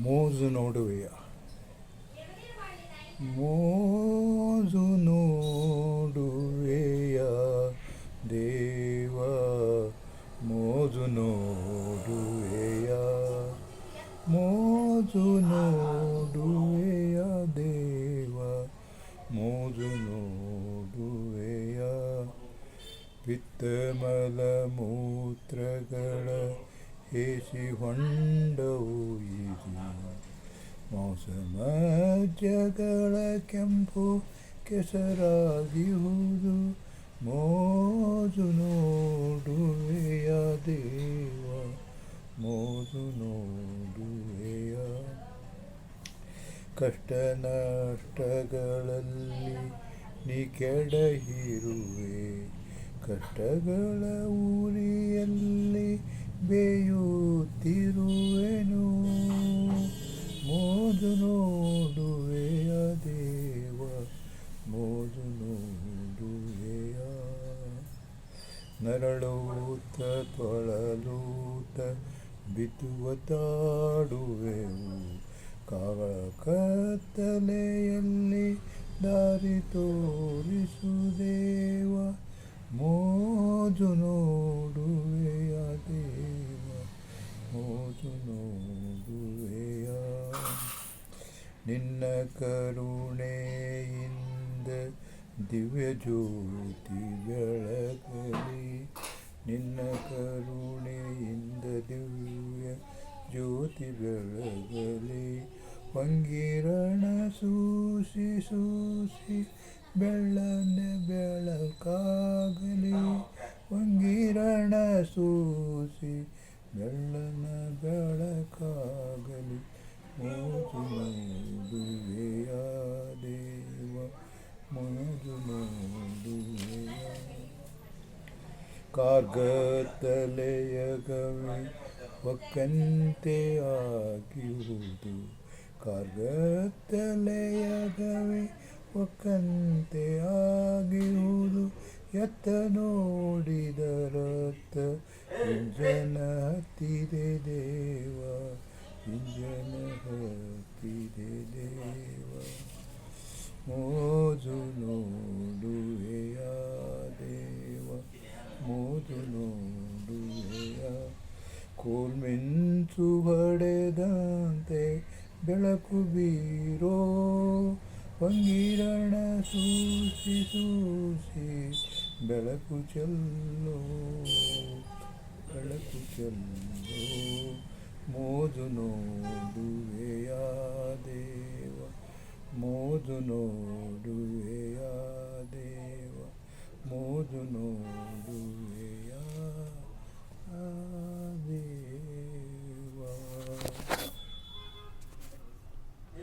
ಮೋಜು ನೋಡುವೆಯ? ಮೋಜು ನೋಡುವೆಯ? ದೇವ ಮೋಜು ನೋಡುವೆಯ? ಮೋಜು ನೋಡುವೆಯ? ದೇವ ಮೋಜು ನೋಡುವೆಯ? ಪಿತ್ತಮಲ ಮೂತ್ರಗಳ ಹೇಸಿ ಹೊಂಡವು ಈಸಿ ಮಾಂಸ ಮಜ್ಜಗಳ ಕೆಂಪು ಕೆಸರಾಗಿಹುದು ಮೋಜು ನೋಡುವೆಯ ದೇವ. ಮೋಜು ನೋಡುವೆಯ ಕಷ್ಟ ನಷ್ಟಗಳಲ್ಲಿ ನೀ ಕೆಡಹಿರುವೆ. ಕಷ್ಟಗಳ ಊರಿಯಲ್ಲಿ ಬೇಯುತ್ತಿರುವೆನು. ಮೋದು ನೋಡುವೆಯ ದೇವ, ಮೋದು ನೋಡುವೆಯ ನರಳೂತ, ತೊಳಲೂತ, ಬಿತ್ತುವ, ತಾಡುವೆವು. ಕಾವಳ ಕತ್ತಲೆಯಲ್ಲಿ ದಾರಿ ತೋರಿಸುದೇವ ಮೋಜು ನೋಡುವೆಯ ನಿನ್ನ ಕರುಣೆಯಿಂದ ದಿವ್ಯ ಜ್ಯೋತಿ ಬೆಳಗಲಿ. ನಿನ್ನ ಕರುಣೆಯಿಂದ ದಿವ್ಯ ಜ್ಯೋತಿ ಬೆಳಗಲಿ. ಹೊಂಗಿರಣ ಸೂಸಿ ಸೂಸಿ ಬೆಳ್ಳನೆ ಬೆಳಕಾಗಲಿ. ಹೊಂಗಿರಣ ಸೂಸಿ ಬೆಳ್ಳನ ಬೆಳಕಾಗಲಿ. ಮೋಜು ನೋಡುವೆಯ ದೇವ ಮೋಜು ನೋಡುವೆಯ ಕಾರ್ಗತ್ತಲೆಯ ಗವಿ ಒಕ್ಕಂತೆ ಆಗಿರುವುದು. ಕಾರ್ಗತ್ತಲೆಯ ಗವಿ ಒಕ್ಕಂತೆ ಆಗಿರುವುದು. ಎತ್ತ ನೋಡಿದರತ್ತ ಜನ ಹತ್ತಿದೆ ದೇವ. ಕೋಲ್ಮಿಂಚು ಹೊಡೆದಂತೆ ಬೆಳಕು ಬೀರೋ. ಪಂಗಿರಣ ಸೂಸಿ ಸೂಸಿ ಬೆಳಕು ಚೆಲ್ಲೋ. ಬೆಳಕು ಚೆಲ್ಲೋ. ಮೋಜು ನೋಡುವೆಯ ದೇವ. ಮೋಜು ನೋಡುವೆಯ ದೇವ. ಮೋಜು ನೋಡು